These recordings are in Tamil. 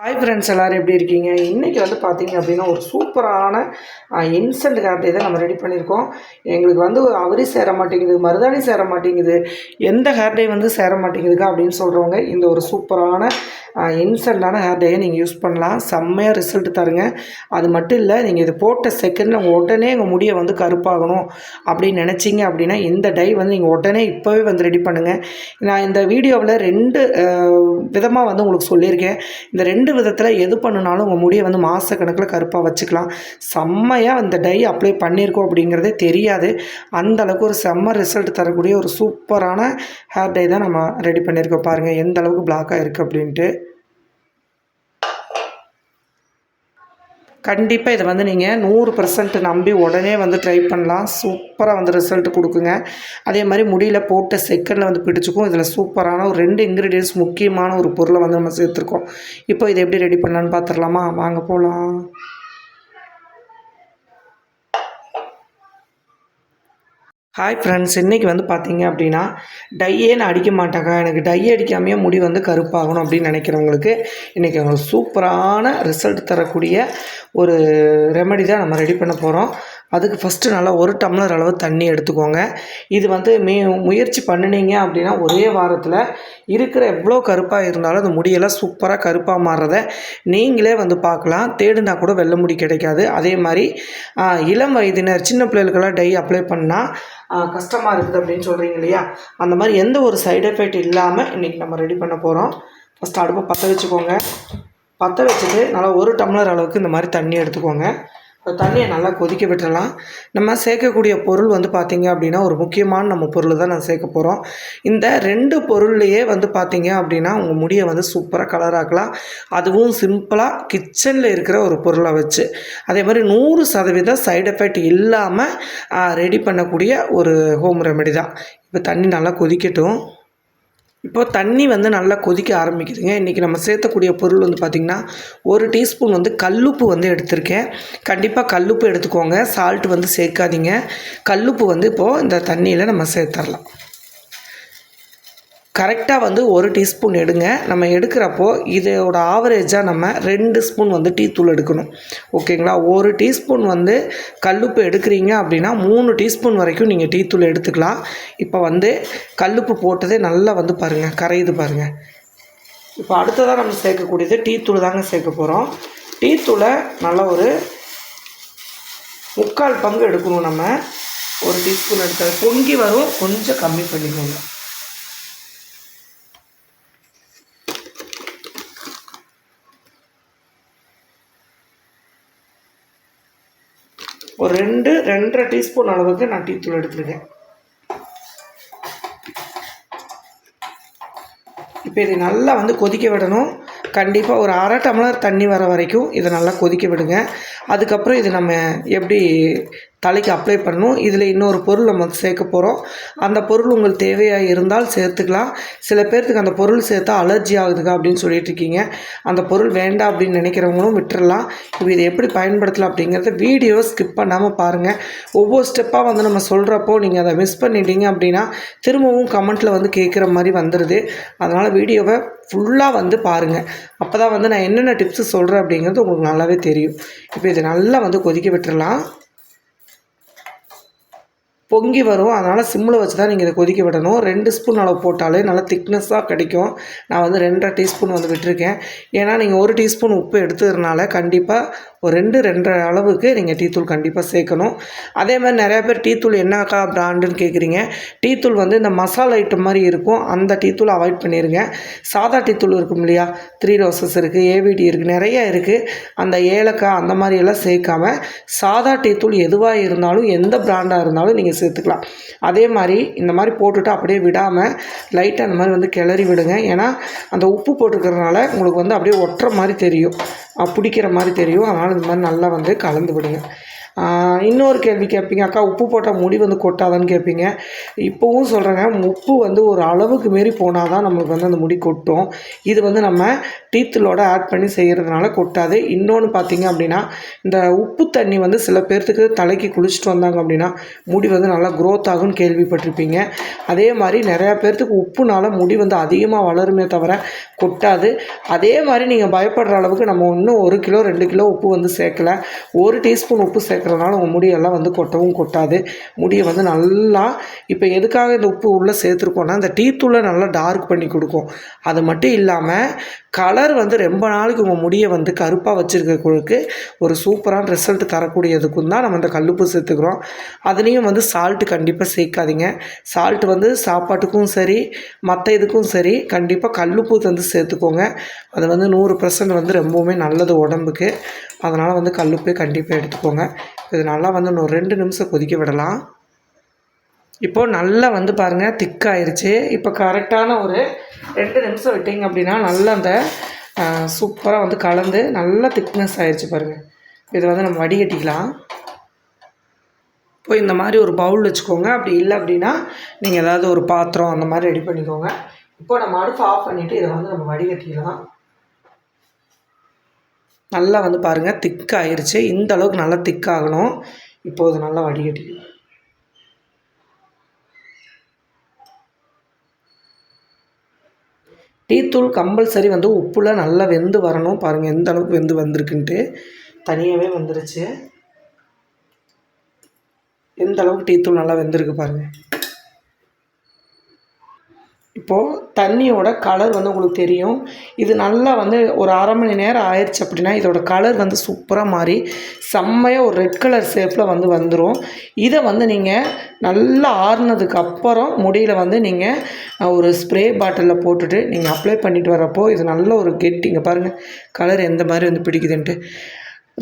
ஹாய் ஃப்ரெண்ட்ஸ் எல்லோரும் எப்படி இருக்கீங்க? இன்றைக்கி வந்து பார்த்தீங்க அப்படின்னா ஒரு சூப்பரான இன்ஸ்டன்ட் ஹேர் தான் நம்ம ரெடி பண்ணியிருக்கோம் எங்களுக்கு வந்து அவரி சேர மாட்டேங்குது மருதாணி சேர மாட்டேங்குது எந்த ஹேர் டே வந்து சேர மாட்டேங்குதுக்கா அப்படின்னு சொல்கிறவங்க இந்த ஒரு சூப்பரான இன்ஸ்டண்ட்டான ஹேர் டேயை நீங்கள் யூஸ் பண்ணலாம். செம்மையாக ரிசல்ட் தருங்க. அது மட்டும் இல்லை நீங்கள் இது போட்ட செகண்டில் உங்கள் உடனே உங்கள் முடியை வந்து கருப்பாகணும் அப்படின்னு நினச்சிங்க அப்படின்னா இந்த டை வந்து நீங்கள் உடனே இப்போவே வந்து ரெடி பண்ணுங்கள் நான் இந்த வீடியோவில் ரெண்டு விதமாக வந்து உங்களுக்கு சொல்லியிருக்கேன். இந்த ரெண்டு விதத்தில் எது பண்ணினாலும் உங்கள் முடியை வந்து மாதக்கணக்கில் கருப்பாக வச்சுக்கலாம். செம்மையாக இந்த டை அப்ளை பண்ணியிருக்கோம் அப்படிங்கிறதே தெரியாது. அந்தளவுக்கு ஒரு செம்ம ரிசல்ட் தரக்கூடிய ஒரு சூப்பரான ஹேர் டை தான் நம்ம ரெடி பண்ணியிருக்கோம் பாருங்கள் எந்த அளவுக்கு பிளாக்காக இருக்குது அப்படின்ட்டு. கண்டிப்பாக இதை வந்து நீங்கள் நூறு பர்சன்ட் நம்பி உடனே வந்து ட்ரை பண்ணலாம். சூப்பராக வந்து ரிசல்ட் கொடுக்குங்க. அதே மாதிரி முடியல போட்ட செகண்டில் வந்து பிடிச்சிக்கும். இதில் சூப்பரான ஒரு ரெண்டு இன்க்ரீடியன்ஸ் முக்கியமான ஒரு பொருளை வந்து நம்ம சேர்த்துருக்கோம். இப்போ இதை எப்படி ரெடி பண்ணலான்னு பார்த்துடலாமா வாங்க போகலாம் ஹாய் ஃப்ரெண்ட்ஸ் இன்றைக்கி வந்து பார்த்தீங்க அப்படின்னா டையே நான் அடிக்க மாட்டேங்க எனக்கு டை அடிக்காமையே முடி வந்து கருப்பாகணும் அப்படின்னு நினைக்கிறவங்களுக்கு இன்றைக்கி அவங்களுக்கு சூப்பரான ரிசல்ட் தரக்கூடிய ஒரு ரெமடி தான் நம்ம ரெடி பண்ண போகிறோம் அதுக்கு ஃபஸ்ட்டு நல்லா ஒரு டம்ளர் அளவு தண்ணி எடுத்துக்கோங்க. இது வந்து மே முயற்சி பண்ணினீங்க அப்படின்னா ஒரே வாரத்தில் இருக்கிற எவ்வளோ கருப்பாக இருந்தாலும் அந்த முடியெல்லாம் சூப்பராக கருப்பாக மாறுறத நீங்களே வந்து பார்க்கலாம். தேடுனா கூட வெள்ளை முடி கிடைக்காது. அதே மாதிரி இளம் வயதினர் சின்ன பிள்ளைகளுக்கெல்லாம் டை அப்ளை பண்ணால் கஷ்டமாக இருக்குது அப்படின்னு சொல்கிறீங்க இல்லையா? அந்த மாதிரி எந்த ஒரு சைடு எஃபெக்ட் இல்லாமல் இன்றைக்கி நம்ம ரெடி பண்ண போகிறோம் ஃபஸ்ட்டு அடுப்பை பற்ற வச்சுக்கோங்க. பற்ற வச்சுட்டு நல்லா ஒரு டம்ளர் அளவுக்கு இந்த மாதிரி தண்ணி எடுத்துக்கோங்க. தண்ணியை நல்லா கொதிக்க விட்டுறலாம். நம்ம சேர்க்கக்கூடிய பொருள் வந்து பார்த்திங்க அப்படின்னா ஒரு முக்கியமான நம்ம பொருள் தான் நான் சேர்க்க போகிறோம் இந்த ரெண்டு பொருள்லையே வந்து பார்த்திங்க அப்படின்னா உங்கள் முடியை வந்து சூப்பராக கலராக்கலாம் அதுவும் சிம்பிளாக கிச்சனில் இருக்கிற ஒரு பொருளை வச்சு. அதே மாதிரி நூறு சதவீதம் சைடு எஃபெக்ட் இல்லாமல் ரெடி பண்ணக்கூடிய ஒரு ஹோம் ரெமெடி தான். இப்போ தண்ணி நல்லா கொதிக்கட்டும். இப்போ தண்ணி வந்து நல்லா கொதிக்க ஆரம்பிக்குதுங்க. இன்றைக்கி நம்ம சேர்த்தக்கூடிய பொருள் வந்து பார்த்திங்கன்னா ஒரு டீஸ்பூன் வந்து கல்லுப்பு வந்து எடுத்திருக்கேன். கண்டிப்பாக கல்லுப்பு எடுத்துக்கோங்க. சால்ட் வந்து சேர்க்காதீங்க. கல்லுப்பு வந்து இப்போது இந்த தண்ணியில் நம்ம சேர்த்துடலாம் கரெக்டாக வந்து ஒரு டீஸ்பூன் எடுங்க. நம்ம எடுக்கிறப்போ இதோட ஆவரேஜாக நம்ம ரெண்டு ஸ்பூன் வந்து டீ தூள் எடுக்கணும். ஓகேங்களா? ஒரு டீஸ்பூன் வந்து கல்லுப்பு எடுக்கிறீங்க அப்படின்னா மூணு டீஸ்பூன் வரைக்கும் நீங்கள் டீ தூள் எடுத்துக்கலாம். இப்போ வந்து கல்லுப்பு போட்டதே நல்லா வந்து பாருங்கள் கரையுது பாருங்கள் இப்போ அடுத்ததாக நம்ம சேர்க்கக்கூடியது டீ தூள் தாங்க சேர்க்க போகிறோம் டீ தூளை நல்லா ஒரு முக்கால் பங்கு எடுக்கணும் நம்ம. ஒரு டீஸ்பூன் எடுத்தால் பொங்கி வரும். கொஞ்சம் கம்மி பண்ணிக்கோங்க ஒரு ரெண்டு ரெண்டரை டீஸ்பூன் அளவுக்கு நான் டீத்தூள் எடுத்துருக்கேன். இப்போ இதை நல்லா வந்து கொதிக்க விடணும். கண்டிப்பாக ஒரு அரை டம்ளர் தண்ணி வர வரைக்கும் இதை நல்லா கொதிக்க விடுங்க. அதுக்கப்புறம் இது நம்ம எப்படி தலைக்கு அப்ளை பண்ணணும். இதில் இன்னொரு பொருள் நம்ம சேர்க்க போகிறோம் அந்த பொருள் உங்களுக்கு தேவையாக இருந்தால் சேர்த்துக்கலாம். சில பேர்த்துக்கு அந்த பொருள் சேர்த்தா அலர்ஜி ஆகுதுங்க அப்படின்னு சொல்லிட்டு இருக்கீங்க. அந்த பொருள் வேண்டாம் அப்படின்னு நினைக்கிறவங்களும் விட்டுறலாம். இப்போ இதை எப்படி பயன்படுத்தலாம் அப்படிங்கிறத வீடியோ ஸ்கிப் பண்ணாமல் பாருங்கள் ஒவ்வொரு ஸ்டெப்பாக வந்து நம்ம சொல்கிறப்போ நீங்கள் அதை மிஸ் பண்ணிட்டீங்க அப்படின்னா திரும்பவும் கமெண்ட்டில் வந்து கேட்குற மாதிரி வந்துடுது அதனால் வீடியோவை ஃபுல்லாக வந்து பாருங்கள் அப்போ தான் வந்து நான் என்னென்ன டிப்ஸு சொல்கிறேன் அப்படிங்கிறது உங்களுக்கு நல்லாவே தெரியும். இப்போ இதை நல்லா வந்து கொதிக்க விட்டுறலாம். பொங்கி வரும். அதனால் சிம்மில் வச்சு தான் நீங்கள் இதை கொதிக்க விடணும். ரெண்டு ஸ்பூன் அளவு போட்டாலே நல்லா திக்னஸ்ஸாக கிடைக்கும். நான் வந்து ரெண்டரை டீஸ்பூன் வந்து விட்டுருக்கேன். ஏன்னா நீங்கள் ஒரு டீஸ்பூன் உப்பு எடுத்ததுனால கண்டிப்பாக ஒரு ரெண்டு ரெண்டரை அளவுக்கு நீங்கள் டீத்தூள் கண்டிப்பாக சேர்க்கணும். அதே மாதிரி நிறையா பேர் டீத்தூள் என்னக்கா பிராண்டுன்னு கேட்குறீங்க டீத்தூள் வந்து இந்த மசாலா ஐட்டம் மாதிரி இருக்கும். அந்த டீத்தூள் அவாய்ட் பண்ணிடுங்க சாதா டீத்தூள் இருக்கும் இல்லையா? த்ரீ ரோசஸ் இருக்குது ஏவிடி இருக்குது நிறைய இருக்குது அந்த ஏலக்காய் அந்த மாதிரியெல்லாம் சேர்க்காம சாதா டீத்தூள் எதுவாக இருந்தாலும் எந்த பிராண்டாக இருந்தாலும் நீங்கள் சேர்த்துக்கலாம். அதே மாதிரி இந்த மாதிரி போட்டுட்டு அப்படியே விடாமல் லைட்டாக அந்த மாதிரி வந்து கிளறி விடுங்க. ஏன்னா அந்த உப்பு போட்டுருக்கிறதுனால உங்களுக்கு வந்து அப்படியே ஒட்டுற மாதிரி தெரியும். பிடிக்கிற மாதிரி தெரியும். அதனால் இந்த மாதிரி நல்லா வந்து கலந்து விடுங்க. இன்னொரு கேள்வி கேட்பீங்க. அக்கா உப்பு போட்டால் முடி வந்து கொட்டாதான்னு கேட்பீங்க. இப்போவும் சொல்கிறேங்க உப்பு வந்து ஒரு அளவுக்கு மீறி போனால் தான் நம்மளுக்கு வந்து அந்த முடி கொட்டும். இது வந்து நம்ம டீத்தூளோட ஆட் பண்ணி செய்கிறதுனால கொட்டாது. இன்னொன்று பார்த்தீங்க அப்படின்னா இந்த உப்பு தண்ணி வந்து சில பேர்த்துக்கு தலைக்கு குளிச்சுட்டு வந்தாங்க அப்படின்னா முடி வந்து நல்லா க்ரோத் ஆகும்னு கேள்விப்பட்டிருப்பீங்க. அதே மாதிரி நிறையா பேர்த்துக்கு உப்புனால முடி வந்து அதிகமாக வளருமே தவிர கொட்டாது. அதே மாதிரி நீங்கள் பயப்படுற அளவுக்கு நம்ம இன்னும் ஒரு கிலோ ரெண்டு கிலோ உப்பு வந்து சேர்க்கல. ஒரு டீஸ்பூன் உப்பு சேர்க்குறதுனால உங்கள் முடியெல்லாம் வந்து கொட்டவும் கொட்டாது. முடியை வந்து நல்லா இப்போ எதுக்காக இந்த உப்பு உள்ளே சேர்த்துருக்கோன்னா இந்த டீத்தூளை நல்லா டார்க் பண்ணி கொடுக்கும். அது மட்டும் இல்லாமல் கலர் வந்து ரொம்ப நாளைக்கு உங்கள் முடியை வந்து கருப்பாக வச்சுருக்கிறவங்களுக்கு ஒரு சூப்பரான ரிசல்ட் தரக்கூடியதுக்கும் தான் நம்ம இந்த கல்லுப்பு சேர்த்துக்கிறோம். அதுலேயும் வந்து சால்ட்டு கண்டிப்பாக சேர்க்காதீங்க. சால்ட் வந்து சாப்பாட்டுக்கும் சரி மற்ற இதுக்கும் சரி கண்டிப்பாக கல்லுப்பு வந்து சேர்த்துக்கோங்க. அது வந்து நூறு பர்சன்ட் வந்து ரொம்பவுமே நல்லது உடம்புக்கு. அதனால் வந்து கல்லுப்பே கண்டிப்பாக எடுத்துக்கோங்க. இது நல்லா வந்து இன்னும் ரெண்டு நிமிஷம் கொதிக்க விடலாம். இப்போது நல்லா வந்து பாருங்கள் திக்காயிருச்சு இப்போ கரெக்டான ஒரு ரெண்டு நிமிஷம் விட்டிங்க அப்படின்னா நல்லா அந்த சூப்பராக வந்து கலந்து நல்லா திக்னஸ் ஆயிடுச்சு பாருங்கள் இதை வந்து நம்ம வடிகட்டிக்கலாம். இப்போ இந்த மாதிரி ஒரு பவுல் வச்சுக்கோங்க. அப்படி இல்லை அப்படின்னா நீங்கள் ஏதாவது ஒரு பாத்திரம் அந்த மாதிரி ரெடி பண்ணிக்கோங்க. இப்போ நம்ம அடுப்பு ஆஃப் பண்ணிவிட்டு இதை வந்து நம்ம வடிகட்டிக்கலாம் நல்லா வந்து பாருங்கள் திக் ஆயிடுச்சு இந்த அளவுக்கு நல்லா திக்காகணும். இப்போது நல்லா வடிகட்டிக்கலாம் டீத்தூள் கம்பல்சரி வந்து உப்புல நல்லா வெந்து வரணும். பாருங்கள் எந்த அளவுக்கு வெந்து வந்திருக்குன்ட்டு. தனியாகவே வந்துருச்சு. எந்த அளவுக்கு டீத்தூள் நல்லா வெந்திருக்கு பாருங்கள் இப்போது தண்ணியோட கலர் வந்து உங்களுக்கு தெரியும். இது நல்லா வந்து ஒரு அரை மணி நேரம் ஆயிடுச்சு அப்படின்னா இதோட கலர் வந்து சூப்பராக மாறி செம்மையாக ஒரு ரெட் கலர் ஷேப்பில் வந்து வந்துடும் இதை வந்து நீங்கள் நல்லா ஆறுனதுக்கு அப்புறம் முடியில் வந்து நீங்கள் ஒரு ஸ்ப்ரே பாட்டிலில் போட்டுட்டு நீங்கள் அப்ளை பண்ணிட்டு வரப்போ இது நல்ல ஒரு கெட்டிங்க பாருங்கள் கலர் எந்த மாதிரி வந்து பிடிக்குதுன்ட்டு.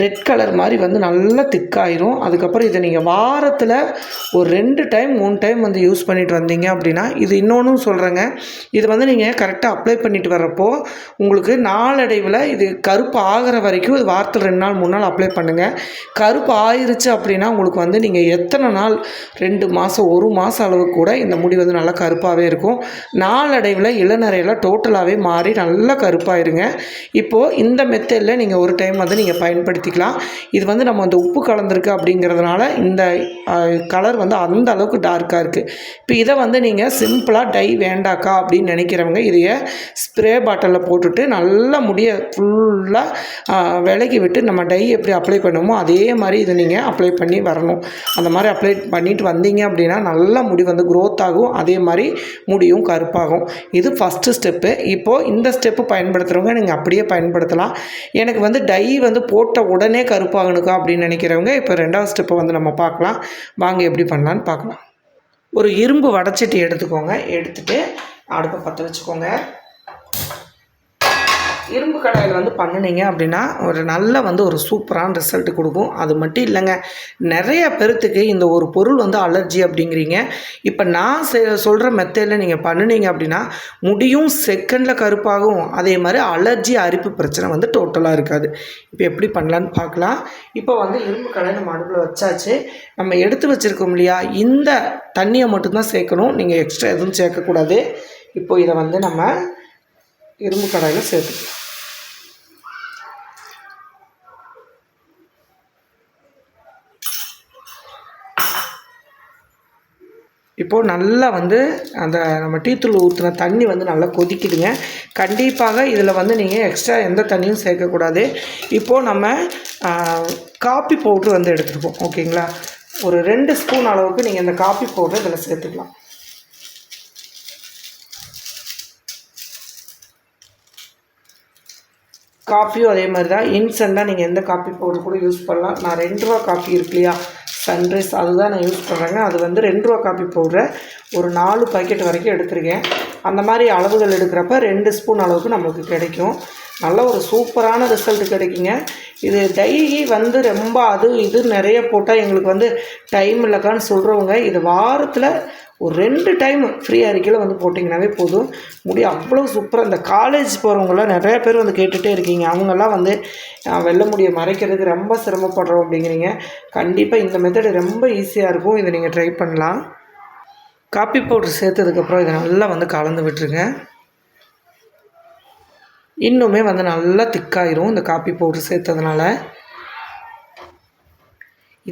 ரெட் கலர் மாதிரி வந்து நல்லா திக்காயிரும் அதுக்கப்புறம் இதை நீங்கள் வாரத்தில் ஒரு ரெண்டு டைம் மூணு டைம் வந்து யூஸ் பண்ணிட்டு வந்தீங்க அப்படின்னா இது இன்னொன்றும் சொல்கிறேங்க இது வந்து நீங்கள் கரெக்டாக அப்ளை பண்ணிட்டு வர்றப்போ உங்களுக்கு நாளடைவில் இது கருப்பு ஆகிற வரைக்கும் இது வாரத்தில் ரெண்டு நாள் மூணு நாள் அப்ளை பண்ணுங்கள் கருப்பு ஆயிருச்சு அப்படின்னா உங்களுக்கு வந்து நீங்கள் எத்தனை நாள் ரெண்டு மாதம் ஒரு மாதம் அளவுக்கு கூட இந்த முடி வந்து நல்லா கருப்பாகவே இருக்கும். நாளடைவில் இளநரையில் டோட்டலாகவே மாறி நல்லா கருப்பாயிருங்க. இப்போது இந்த மெத்தடில் நீங்கள் ஒரு டைம் வந்து நீங்கள் பயன்படுத்தி மாற்றிக்கலாம் இது வந்து நம்ம அந்த உப்பு கலந்துருக்கு அப்படிங்கிறதுனால இந்த கலர் வந்து அந்த அளவுக்கு டார்க்காக இருக்குது இப்போ இதை வந்து நீங்கள் சிம்பிளாக டை வேண்டாக்கா அப்படின்னு நினைக்கிறவங்க இதைய ஸ்ப்ரே பாட்டிலில் போட்டுட்டு நல்லா முடிய ஃபுல்லாக விலகி விட்டு நம்ம டை எப்படி அப்ளை பண்ணுமோ அதே மாதிரி இதை நீங்கள் அப்ளை பண்ணி வரணும். அந்த மாதிரி அப்ளை பண்ணிட்டு வந்தீங்க அப்படின்னா நல்லா முடி வந்து க்ரோத் ஆகும். அதே மாதிரி முடியும் கருப்பாகும். இது ஃபஸ்ட்டு ஸ்டெப்பு இப்போது இந்த ஸ்டெப்பு பயன்படுத்துகிறவங்க நீங்கள் அப்படியே பயன்படுத்தலாம். எனக்கு வந்து டை வந்து போட்ட உடனே கருப்பாகணுக்கா அப்படின்னு நினைக்கிறவங்க இப்போ ரெண்டாவது ஸ்டெப்பை வந்து நம்ம பார்க்கலாம். வாங்க எப்படி பண்ணலான்னு பார்க்கலாம். ஒரு இரும்பு வடைச்சிட்டு எடுத்துக்கோங்க. எடுத்துகிட்டு அடுப்பை பற்ற வச்சுக்கோங்க. இரும்பு கடாயில் வந்து பண்ணினீங்க அப்படின்னா ஒரு நல்ல வந்து ஒரு சூப்பரான ரிசல்ட் கொடுக்கும். அது மட்டும் இல்லைங்க நிறைய பேர்த்துக்கு இந்த ஒரு பொருள் வந்து அலர்ஜி அப்படிங்கிறீங்க. இப்போ நான் சொல்கிற மெத்தடில் நீங்கள் பண்ணினீங்க அப்படின்னா முடியும் செகண்டில் கருப்பாகும். அதே மாதிரி அலர்ஜி அரிப்பு பிரச்சனை வந்து டோட்டலாக இருக்காது. இப்போ எப்படி பண்ணலான்னு பார்க்கலாம். இப்போ வந்து இரும்பு கடாய் நம்ம அடுப்பில் வச்சாச்சு. நம்ம எடுத்து வச்சுருக்கோம் இல்லையா? இந்த தண்ணியை மட்டும்தான் சேர்க்கணும். நீங்கள் எக்ஸ்ட்ரா எதுவும் சேர்க்கக்கூடாது. இப்போ இதை வந்து நம்ம இரும்பு கடாயில் சேர்த்துக்கலாம். இப்போது நல்லா வந்து அந்த நம்ம டீத்தூள் ஊற்றின தண்ணி வந்து நல்லா கொதிக்குதுங்க. கண்டிப்பாக இதில் வந்து நீங்கள் எக்ஸ்ட்ரா எந்த தண்ணியும் சேர்க்கக்கூடாது. இப்போது நம்ம காப்பி பவுட்ரு வந்து எடுத்துருப்போம் ஓகேங்களா? ஒரு ரெண்டு ஸ்பூன் அளவுக்கு நீங்கள் இந்த காப்பி பவுட்ரு இதில் சேர்த்துக்கலாம். காஃபியும் அதே மாதிரி தான் இன்ஸ்டண்ட்டாக நீங்கள் எந்த காப்பி பவுடர் கூட யூஸ் பண்ணலாம். நான் ரெண்டு ரூபா காஃபி இருக்கு இல்லையா? சன்ரைஸ் அதுதான் நான் யூஸ் பண்ணுறேங்க அது வந்து ரெண்டு ரூபா காப்பி பவுடரை ஒரு நாலு பாக்கெட் வரைக்கும் எடுத்திருக்கேன். அந்த மாதிரி அளவுகள் எடுக்கிறப்ப ரெண்டு ஸ்பூன் அளவுக்கு நமக்கு கிடைக்கும். நல்ல ஒரு சூப்பரான ரிசல்ட் கிடைக்குங்க. இது டெய்லி வந்து ரொம்ப அது இது நிறைய போட்டால் எங்களுக்கு வந்து டைம் இல்லைக்கான்னு சொல்கிறவங்க இது வாரத்தில் ஒரு ரெண்டு டைம் ஃப்ரீயாக இருக்கையில் வந்து போட்டிங்கனாவே போதும். முடி அவ்வளோ சூப்பராக இந்த காலேஜ் போகிறவங்களாம் நிறைய பேர் வந்து கேட்டுகிட்டே இருக்கீங்க. அவங்கெல்லாம் வந்து வெள்ள முடியை மறைக்கிறதுக்கு ரொம்ப சிரமப்படுறோம் அப்படிங்கிறீங்க. கண்டிப்பாக இந்த மெத்தடு ரொம்ப ஈஸியாக இருக்கும். இதை நீங்கள் ட்ரை பண்ணலாம். காப்பி பவுடர் சேர்த்ததுக்கப்புறம் இதை நல்லா வந்து கலந்து விட்டுருங்க. இன்னுமே வந்து நல்லா திக்காயிரும் இந்த காப்பி பவுடர் சேர்த்ததுனால.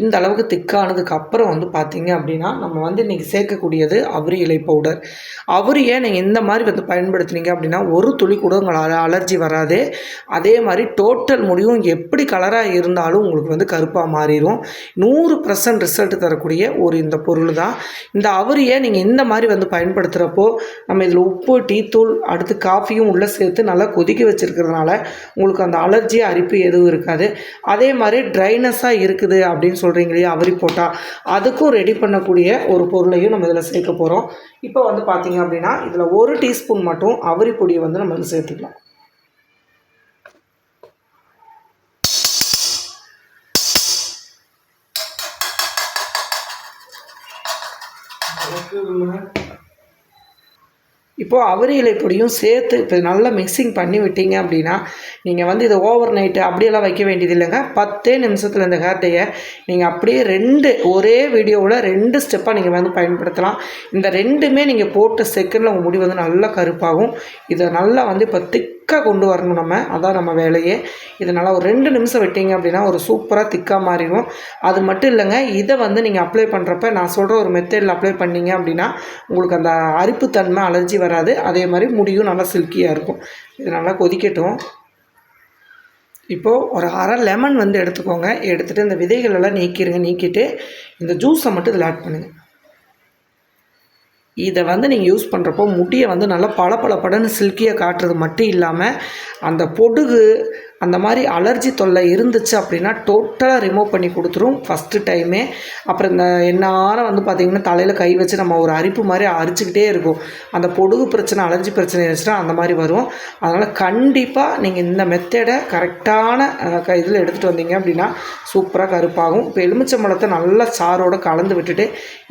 இந்த அளவுக்கு திக்கானதுக்கு அப்புறம் வந்து பார்த்தீங்க அப்படின்னா நம்ம வந்து இன்றைக்கி சேர்க்கக்கூடியது அவரி இலை பவுடர் அவரியை நீங்கள் இந்த மாதிரி வந்து பயன்படுத்துனீங்க அப்படின்னா ஒரு துளி கூட உங்களால் அலர்ஜி வராது. அதே மாதிரி டோட்டல் முடியும் எப்படி கலராக இருந்தாலும் உங்களுக்கு வந்து கருப்பாக மாறிடும் நூறு பர்சன்ட் ரிசல்ட் தரக்கூடிய ஒரு இந்த பொருள் தான் இந்த அவரியை நீங்கள் இந்த மாதிரி வந்து பயன்படுத்துகிறப்போ நம்ம இதில் உப்பு டீத்தூள் அடுத்து காஃபியும் உள்ளே சேர்த்து நல்லா கொதிக்க வச்சுருக்கிறதுனால உங்களுக்கு அந்த அலர்ஜி அரிப்பு எதுவும் இருக்காது. அதே மாதிரி ட்ரைனஸாக இருக்குது அப்படின்னு சொல்கிறீங்க இல்லையா? அவரி போட்டால் அதுக்கும் ரெடி பண்ணக்கூடிய ஒரு பொருளையும் நம்ம இதில் சேர்க்க போகிறோம் இப்போ வந்து பார்த்தீங்க அப்படின்னா இதில் ஒரு டீஸ்பூன் மட்டும் அவரி பொடியை வந்து நம்ம இதில் சேர்த்துக்கலாம். இப்போது அவரி இலை பொடியும் சேர்த்து இப்போ நல்லா மிக்சிங் பண்ணி விட்டீங்க அப்படின்னா நீங்கள் வந்து இதை ஓவர் நைட்டு அப்படியெல்லாம் வைக்க வேண்டியது இல்லைங்க. பத்தே நிமிஷத்தில் இந்த ஹேர் டேயை நீங்கள் அப்படியே ரெண்டு ஒரே வீடியோவில் ரெண்டு ஸ்டெப்பாக நீங்கள் வந்து பயன்படுத்தலாம். இந்த ரெண்டுமே நீங்கள் போட்ட செகண்டில் உங்கள் முடி வந்து நல்லா கருப்பாகும். இதை நல்லா வந்து இப்போ திக்காக கொண்டு வரணும் நம்ம. அதான் நம்ம வேலையே. இதனால் ஒரு ரெண்டு நிமிஷம் விட்டீங்க அப்படின்னா ஒரு சூப்பராக திக்காக மாறிடும். அது மட்டும் இல்லைங்க இதை வந்து நீங்கள் அப்ளை பண்ணுறப்ப நான் சொல்கிற ஒரு மெத்தடில் அப்ளை பண்ணிங்க அப்படின்னா உங்களுக்கு அந்த அரிப்புத்தன்மை அலர்ஜி வராது. அதே மாதிரி முடியும் நல்லா சில்கியாக இருக்கும். இது நல்லா கொதிக்கட்டும். இப்போது ஒரு அரை லெமன் வந்து எடுத்துக்கோங்க. எடுத்துகிட்டு இந்த விதைகள் எல்லாம் நீக்கிடுங்க நீக்கிட்டு இந்த ஜூஸை மட்டும் இதில் ஆட் பண்ணுங்கள் இதை வந்து நீங்கள் யூஸ் பண்ணுறப்போ முடியை வந்து நல்லா பளபளபடன்னு சில்கியாக காட்டுறது மட்டும் இல்லாமல் அந்த பொடுகு அந்த மாதிரி அலர்ஜி தொல்லை இருந்துச்சு அப்படின்னா டோட்டலாக ரிமூவ் பண்ணி கொடுத்துரும் ஃபஸ்ட்டு டைமே அப்புறம் இந்த எந்நேரம் வந்து பார்த்திங்கன்னா தலையில் கை வச்சு நம்ம ஒரு அரிப்பு மாதிரி அரிச்சுக்கிட்டே இருக்கும். அந்த பொடுகு பிரச்சனை அலர்ஜி பிரச்சனை இருந்துச்சுன்னா அந்த மாதிரி வரும். அதனால் கண்டிப்பாக நீங்கள் இந்த மெத்தடை கரெக்டான இதில் எடுத்துகிட்டு வந்தீங்க அப்படின்னா சூப்பராக கருப்பாகும். இப்போ எலுமிச்சம்பழத்தை நல்லா சாரோடு கலந்து விட்டுட்டு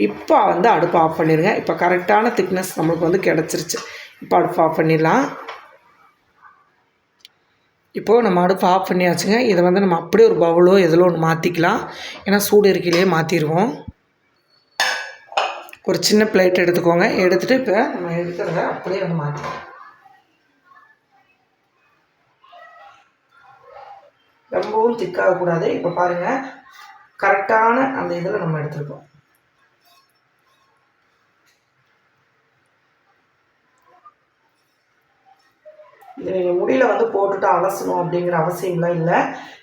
இப்போ வந்து அடுப்பு ஆஃப் பண்ணிடுங்க இப்போ கரெக்டான திக்னஸ் நம்மளுக்கு வந்து கிடச்சிருச்சு. இப்போ அடுப்பு ஆஃப் பண்ணிடலாம். இப்போது நம்ம அடுப்பு ஆஃப் பண்ணியாச்சுங்க. இதை வந்து நம்ம அப்படியே ஒரு பவுலோ எதிலோ ஒன்று மாற்றிக்கலாம் ஏன்னா சூடு இருக்கையிலேயே மாற்றிடுவோம் ஒரு சின்ன பிளேட் எடுத்துக்கோங்க. எடுத்துகிட்டு இப்போ நம்ம எடுக்கிறத அப்படியே வந்து மாற்றிக்கலாம் ரொம்பவும் திக்காகக்கூடாது இப்போ பாருங்கள் கரெக்டான அந்த இதில் நம்ம எடுத்துருக்கோம். இது நீங்கள் முடியில் வந்து போட்டுட்டு அலசணும் அப்படிங்கிற அவசியம்லாம் இல்லை.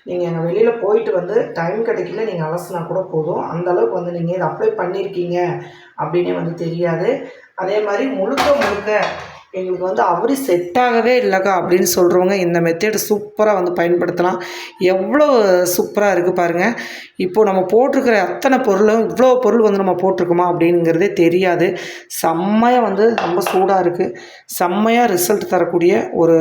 நீங்கள் எங்கள் வெளியில் போயிட்டு வந்து டைம் கிடைக்கல நீங்கள் அலசினா கூட போதும். அந்த அளவுக்கு வந்து நீங்கள் இதை அப்ளை பண்ணியிருக்கீங்க அப்படின்னே வந்து தெரியாது. அதே மாதிரி முழுக்க முழுக்க எங்களுக்கு வந்து அவரி செட் ஆகவே இல்லைக்கா அப்படின்னு சொல்கிறவங்க இந்த மெத்தேடு சூப்பராக வந்து பயன்படுத்தலாம். எவ்வளோ சூப்பராக இருக்குது பாருங்கள் இப்போது நம்ம போட்டிருக்கிற அத்தனை பொருளும் இவ்வளோ பொருள் வந்து நம்ம போட்டிருக்கோமா அப்படிங்கிறதே தெரியாது. செம்மையாக வந்து ரொம்ப சூடாக இருக்குது செம்மையாக ரிசல்ட் தரக்கூடிய ஒரு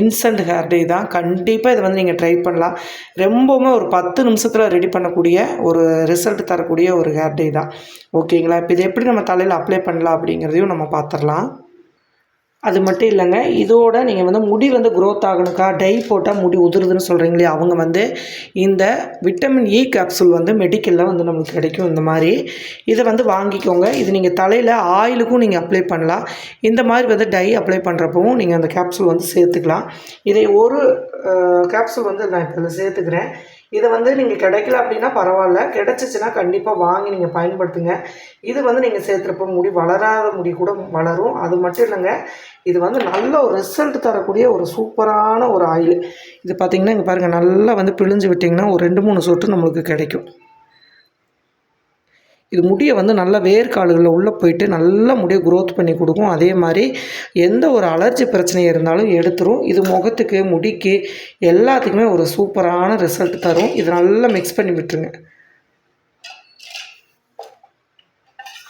இன்ஸ்டன்ட் ஹேர் டே தான். கண்டிப்பாக இதை வந்து நீங்கள் ட்ரை பண்ணலாம். ரொம்பவுமே ஒரு பத்து நிமிஷத்தில் ரெடி பண்ணக்கூடிய ஒரு ரிசல்ட் தரக்கூடிய ஒரு ஹேர் டே தான். ஓகேங்களா இப்போ இதை எப்படி நம்ம தலையில் அப்ளை பண்ணலாம் அப்படிங்கிறதையும் நம்ம பார்த்துடலாம். அது மட்டும் இல்லைங்க இதோட நீங்கள் வந்து முடி வந்து க்ரோத் ஆகணுக்கா டை போட்டால் முடி உதிருதுன்னு சொல்கிறீங்களே அவங்க வந்து இந்த விட்டமின் இ கேப்சூல் வந்து மெடிக்கலில் வந்து நம்மளுக்கு கிடைக்கும் இந்த மாதிரி. இதை வந்து வாங்கிக்கோங்க. இது நீங்கள் தலையில் ஆயிலுக்கும் நீங்கள் அப்ளை பண்ணலாம். இந்த மாதிரி வந்து டை அப்ளை பண்ணுறப்பவும் நீங்கள் அந்த கேப்சூல் வந்து சேர்த்துக்கலாம். இதை ஒரு கேப்சூல் வந்து நான் இப்போ சேர்த்துக்கிறேன். இதை வந்து நீங்கள் கிடைக்கல அப்படின்னா பரவாயில்ல. கிடச்சிச்சின்னா கண்டிப்பாக வாங்கி நீங்கள் பயன்படுத்துங்க. இது வந்து நீங்கள் சேர்த்துறப்போ முடி வளராத முடி கூட வளரும். அது மட்டும் இல்லைங்க. இது வந்து நல்ல ஒரு ரிசல்ட் தரக்கூடிய ஒரு சூப்பரான ஒரு ஆயில் இது பார்த்திங்கன்னா இங்கே பாருங்கள் நல்லா வந்து பிழிஞ்சு விட்டிங்கன்னா ஒரு ரெண்டு மூணு சொட்டு நம்மளுக்கு கிடைக்கும். இது முடியை வந்து நல்லா வேர்க்கால்களில் உள்ளே போயிட்டு நல்லா முடியை க்ரோத் பண்ணி கொடுக்கும். அதே மாதிரி எந்த ஒரு அலர்ஜி பிரச்சனை இருந்தாலும் எடுத்துரும். இது முகத்துக்கு முடிக்கு எல்லாத்துக்குமே ஒரு சூப்பரான ரிசல்ட் தரும். இது நல்லா மிக்ஸ் பண்ணி விட்டுருங்க.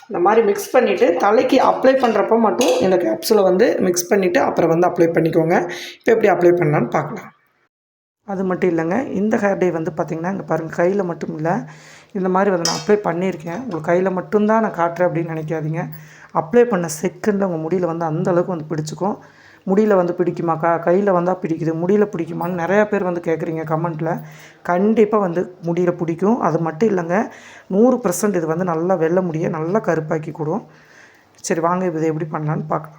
இந்த மாதிரி மிக்ஸ் பண்ணிவிட்டு தலைக்கு அப்ளை பண்ணுறப்ப மட்டும் இந்த கேப்சூலை வந்து மிக்ஸ் பண்ணிவிட்டு அப்புறம் வந்து அப்ளை பண்ணிக்கோங்க. இப்போ எப்படி அப்ளை பண்ணலான்னு பார்க்கலாம். அது மட்டும் இல்லைங்க. இந்த ஹேர் டே வந்து பார்த்திங்கன்னா இங்கே பாருங்கள் கையில் மட்டும் இல்லை. இந்த மாதிரி வந்து நான் அப்ளை பண்ணியிருக்கேன். உங்களுக்கு கையில் மட்டும்தான் நான் காட்டுறேன் அப்படின்னு நினைக்காதீங்க. அப்ளை பண்ண செகண்டில் உங்கள் முடியில் வந்து அந்த அளவுக்கு வந்து பிடிச்சிக்கும். முடியில் வந்து பிடிக்குமாக்கா கையில் வந்தால் பிடிக்குது. முடியில் பிடிக்குமான்னு நிறையா பேர் வந்து கேட்குறீங்க கமெண்ட்டில் கண்டிப்பாக வந்து முடியில் பிடிக்கும். அது மட்டும் இல்லைங்க. நூறு பர்சன்ட் இது வந்து நல்லா வெள்ளை முடியை நல்லா கருப்பாக்கி கொடுக்கும். சரி வாங்க இது எப்படி பண்ணலான்னு பார்க்கலாம்.